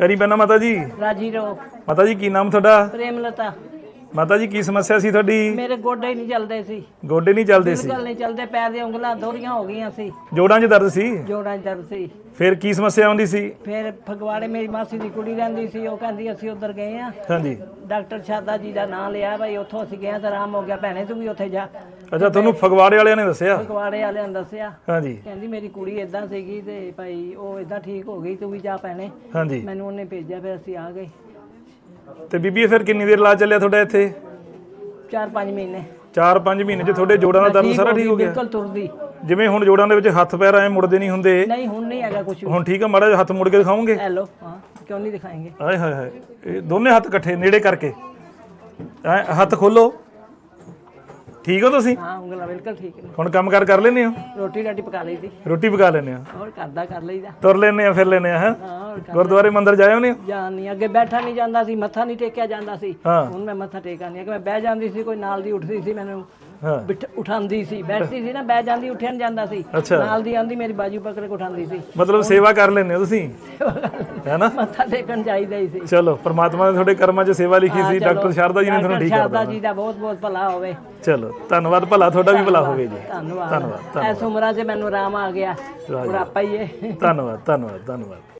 ਪੈਰੀ ਪੈਣਾ ਮਾਤਾ ਜੀ? ਰਾਜੀ ਰਹੋ। ਮਾਤਾ ਜੀ ਕੀ ਨਾਮ ਤੁਹਾਡਾ? ਪ੍ਰੇਮਲਤਾ। ਮਾਤਾ ਜੀ ਕੀ ਸਮੱਸਿਆ ਸੀ ਤੁਹਾਡੀ? ਮੇਰੇ ਗੋਡੇ ਹੀ ਨਹੀਂ ਚੱਲਦੇ ਸੀ। ਗੋਡੇ ਨਹੀਂ ਚੱਲਦੇ ਸੀ? ਗੱਲ ਨਹੀਂ ਚੱਲਦੇ ਪੈਰ ਦੀਆਂ ਉਂਗਲਾਂ ਦੋਰੀਆਂ ਹੋ ਗਈਆਂ ਸੀ। ਜੋੜਾਂ 'ਚ ਦਰਦ ਸੀ? ਜੋੜਾਂ 'ਚ ਦਰਦ ਸੀ। ਫਿਰ ਕੀ ਸਮੱਸਿਆ ਆਉਂਦੀ ਸੀ? ਫਿਰ ਫਗਵਾੜੇ ਮੇਰੀ ਮਾਸੀ ਦੀ ਕੁੜੀ ਰਹਿੰਦੀ ਸੀ ਉਹ ਕਹਿੰਦੀ ਅਸੀਂ ਉੱਧਰ ਗਏ ਆ। ਹਾਂਜੀ। ਡਾਕਟਰ ਸ਼ਾਦਾ ਜੀ ਦਾ ਨਾਮ ਲਿਆ ਭਾਈ ਉੱਥੋਂ ਅਸੀਂ ਗਏ ਆ ਤਾਂ ਆਰਾਮ ਹੋ ਗਿਆ ਭੈਣੇ ਤੂੰ ਵੀ ਉੱਥੇ ਜਾ। ਅੱਛਾ ਤੁਹਾਨੂੰ ਫਗਵਾੜੇ ਵਾਲਿਆਂ ਨੇ ਦੱਸਿਆ? ਫਗਵਾੜੇ ਵਾਲਿਆਂ ਨੇ ਦੱਸਿਆ। ਹਾਂਜੀ। ਕਹਿੰਦੀ ਮੇਰੀ ਕੁੜੀ ਇਦਾਂ ਸੀਗੀ ਤੇ ਭਾਈ ਉਹ ਇਦਾਂ ਠੀਕ ਹੋ ਗਈ ਤੂੰ ਵੀ ਜਾ ਭੈਣੇ। ਹਾਂਜੀ। ਮੈਨੂੰ ਉਹਨੇ ਭੇਜਿਆ ਫਿਰ ਅਸੀਂ ਆ ਗਏ। ਤੇ ਬੀਬੀ ਇਹ ਫਿਰ ਕਿੰਨੀ ਦੇਰ ਲਾ ਚੱਲਿਆ ਤੁਹਾਡਾ ਇੱਥੇ? 4-5 ਮਹੀਨੇ। 4-5 ਮਹੀਨੇ 'ਚ ਤੁਹਾਡੇ ਜੋੜਾਂ ਦਾ ਦਰਦ ਸਾਰਾ ਠੀਕ ਹੋ ਗਿਆ? ਬਿਲਕੁਲ ਤੁਰਦੀ। ਜਿਵੇਂ ਹੁਣ ਜੋੜਾਂ ਦੇ ਵਿੱਚ ਹੱਥ ਪੈਰ ਐ ਮੁੜਦੇ ਨਹੀਂ ਹੁੰਦੇ। ਨਹੀਂ ਹੁਣ ਨਹੀਂ ਹੈਗਾ ਕੁਝ ਹੁਣ ਠੀਕ ਆ ਮਾੜਾ ਜਿਹਾ ਹੱਥ ਮੁੜ ਕੇ ਦਿਖਾਓਗੇ ਹੈਲੋ ਹਾਂ ਕਿਉਂ ਨਹੀਂ ਦਿਖਾਏਂਗੇ? ਆਏ ਹਾਏ ਹਾਏ ਇਹ ਦੋਨੇ ਹੱਥ ਇਕੱਠੇ ਨੇੜੇ ਕਰਕੇ। ਐ ਹੱਥ ਖੋਲੋ। ਠੀਕ ਹੋ ਤੁਸੀਂ? ਹਾਂ ਉਂਗਲਾਂ ਬਿਲਕੁਲ ਠੀਕ ਨੇ। ਹੁਣ ਕੰਮ ਕਾਰ ਕਰ ਲੈਨੇ ਹੋ? ਰੋਟੀ ਰਾਟੀ ਪਕਾ ਲਈ ਦੀ ਰੋਟੀ ਪਕਾ ਲੈਨੇ ਆ ਹੋਰ ਕਰਦਾ ਕਰ ਲਈਦਾ। ਤੁਰ ਲੈਨੇ ਆ ਫਿਰ ਲੈਨੇ ਆ ਹਾਂ। ਹੋਰ ਕਰ ਗੁਰਦੁਆਰੇ ਮੰਦਿਰ ਜਾਏ ਹੋਨੇ ਜਾਣ ਨਹੀਂ ਅੱਗੇ ਬੈਠਾ ਨਹੀਂ ਜਾਂਦਾ ਸੀ ਮੱਥਾ ਨਹੀਂ ਟੇਕਿਆ ਜਾਂਦਾ ਸੀ। ਹਾਂ। ਹੁਣ ਮੈਂ ਮੱਥਾ ਟੇਕਾ ਨਹੀਂ ਕਿ ਮੈਂ ਬਹਿ ਜਾਂਦੀ ਸੀ ਕੋਈ ਨਾਲ ਦੀ ਉੱਠਦੀ ਸੀ ਮੈਨੂੰ। ਹਾਂ। ਬਿਠ ਉਠਾਉਂਦੀ ਸੀ ਬੈਠਦੀ ਸੀ ਨਾ ਬਹਿ ਜਾਂਦੀ ਉੱਠਿਆ ਨਹੀਂ ਜਾਂਦਾ ਸੀ। ਅੱਛਾ। ਨਾਲ ਦੀ ਆਂਦੀ ਮੇਰੀ ਬਾਜੂ ਪਕੜ ਕੇ ਉਠਾਉਂਦੀ ਸੀ। ਮਤਲਬ ਸੇਵਾ ਕਰ ਲੈਨੇ ਹੋ ਤੁਸੀਂ? ਹੈ। ਨਾ ਮੱਥਾ ਟੇਕਣ ਜਾਈਦਾ ਹੀ ਸੀ। ਚਲੋ ਪ੍ਰਮਾਤਮਾ ਨੇ ਤੁਹਾਡੇ ਕਰਮਾਂ 'ਚ ਸੇਵਾ ਲਿਖੀ ਸੀ ਡਾਕਟਰ ਸ਼ਾਰਦਾ ਜੀ ਨੇ ਤੁਹਾਨੂੰ ਠੀਕ ਕਰ ਸ਼ਾਰਦਾ ਜੀ ਦਾ ਬਹੁਤ ਬਹੁਤ ਭਲਾ ਹੋਵੇ। ਚਲੋ ਧੰਨਵਾਦ ਭਲਾ ਤੁਹਾਡਾ ਵੀ ਭਲਾ ਹੋਵੇ ਜੀ। ਧੰਨਵਾਦ ਧੰਨਵਾਦ। ਐਸ ਉਮਰਾਂ 'ਚ ਮੈਨੂੰ ਆਰਾਮ ਆ ਗਿਆ। ਬੁਢਾਪਾ ਹੀ ਹੈ। ਧੰਨਵਾਦ ਧੰਨਵਾਦ ਧੰਨਵਾਦ।